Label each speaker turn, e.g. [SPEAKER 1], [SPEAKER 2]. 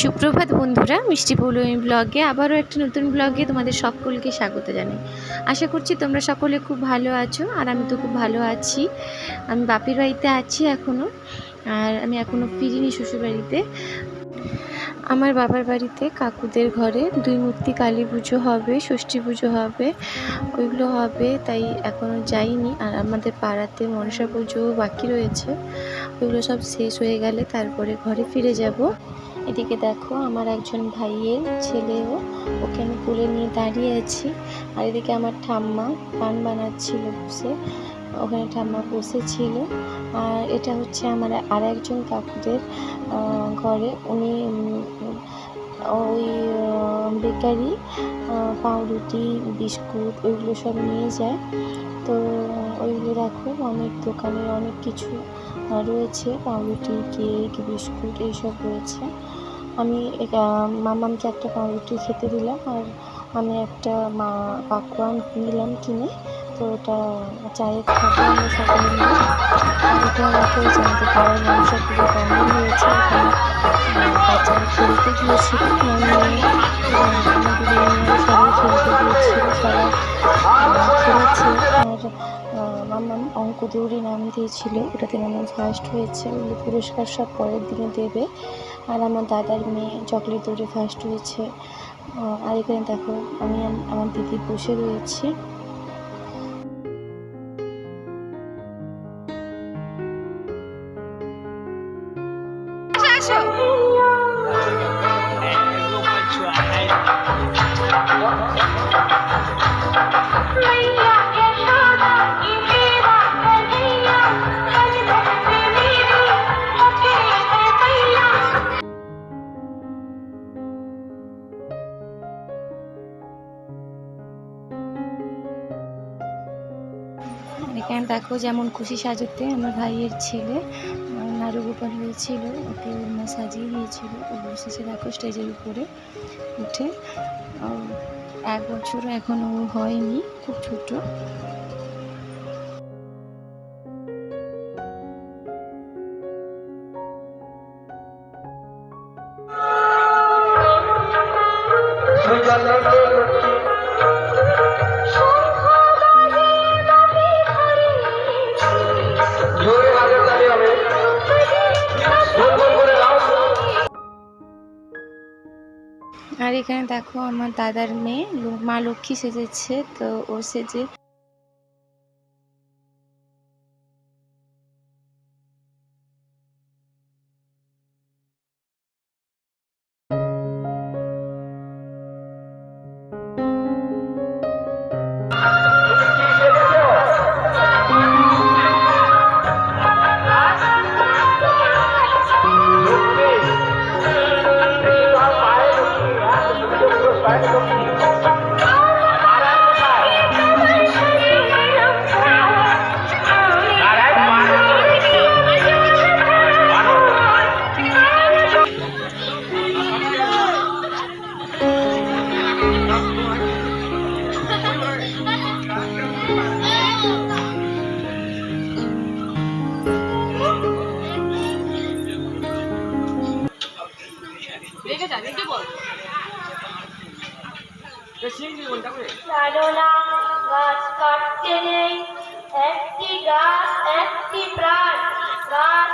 [SPEAKER 1] সুপ্রভাত বন্ধুরা, মিষ্টি পৌলমী ব্লগে আবারও একটা নতুন ব্লগে তোমাদের সকলকে স্বাগত জানাই। আশা করছি তোমরা সকলে খুব ভালো আছো আর আমি তো খুব ভালো আছি। আমি বাপির বাড়িতে আছি এখনও আর আমি এখনও ফিরিনি শ্বশুরবাড়িতে। আমার বাবার বাড়িতে কাকুদের ঘরে দুই মূর্তি কালী পুজো হবে, ষষ্ঠী পুজো হবে, ওইগুলো হবে, তাই এখনও যাইনি। আর আমাদের পাড়াতে মনসা পুজো বাকি রয়েছে, ওইগুলো সব শেষ হয়ে গেলে তারপরে ঘরে ফিরে যাব। এদিকে দেখো, আমার একজন ভাইয়ের ছেলেও ওকে আমি তুলে নিয়ে দাঁড়িয়ে আছি। আর এদিকে আমার ঠাম্মা পান বানাচ্ছিল বসে, ওখানে ঠাম্মা বসেছিল। আর এটা হচ্ছে আমার আর একজন কাকুদের ঘরে। উনি ওই বেকারি পাউরুটি, বিস্কুট ওইগুলো সব নিয়ে যায়। তো ওইগুলো দেখো, অনেক দোকানের অনেক কিছু রয়েছে। পাউরুটি, কেক, বিস্কুট, এইসব রয়েছে। আমি মামামকে একটা পাউরুটি খেতে দিলাম আর আমি একটা মা পাকোয়ান নিলাম কিনে। তো ওটা চায়ের খাব আমরা সবাই মিলে আর আমাকে জানতে পারার মানুষের পুজো কেমন হয়েছে আহ, বাচ্চারা খেলতে গিয়েছিল মেয়ে সবাই খেলতে গিয়েছিল সবাই খেলেছে। আর মামাম অঙ্ক দৌড়ে নাম দিয়েছিল। ওটাতে মামাম ফার্স্ট হয়েছে পুরস্কার সব পরের দিনে দেবে। আর আমার দাদার মেয়ে চকলেট দৌড়ে ফার্স্ট হয়েছে। আর এখানে দেখো, আমি আমার দিদি বসে রয়েছি। এখানে দেখো যেমন খুশি সাজতে আমার ভাইয়ের ছেলে নাড়ু গোপাল হয়েছিল, ওকে ওর সাজিয়ে দিয়েছিল। ও বসেছে দেখো স্টেজের উপরে উঠে। এক বছর এখনও হয়নি, খুব ছোট।
[SPEAKER 2] জোরে
[SPEAKER 1] আর এখানে দেখো আমার দাদার মেয়ে মা লক্ষ্মী সেজেছে তো ও সেজে
[SPEAKER 3] না গাছ কাটতে নেই একটি গাছ একটি প্রাণ। গাছ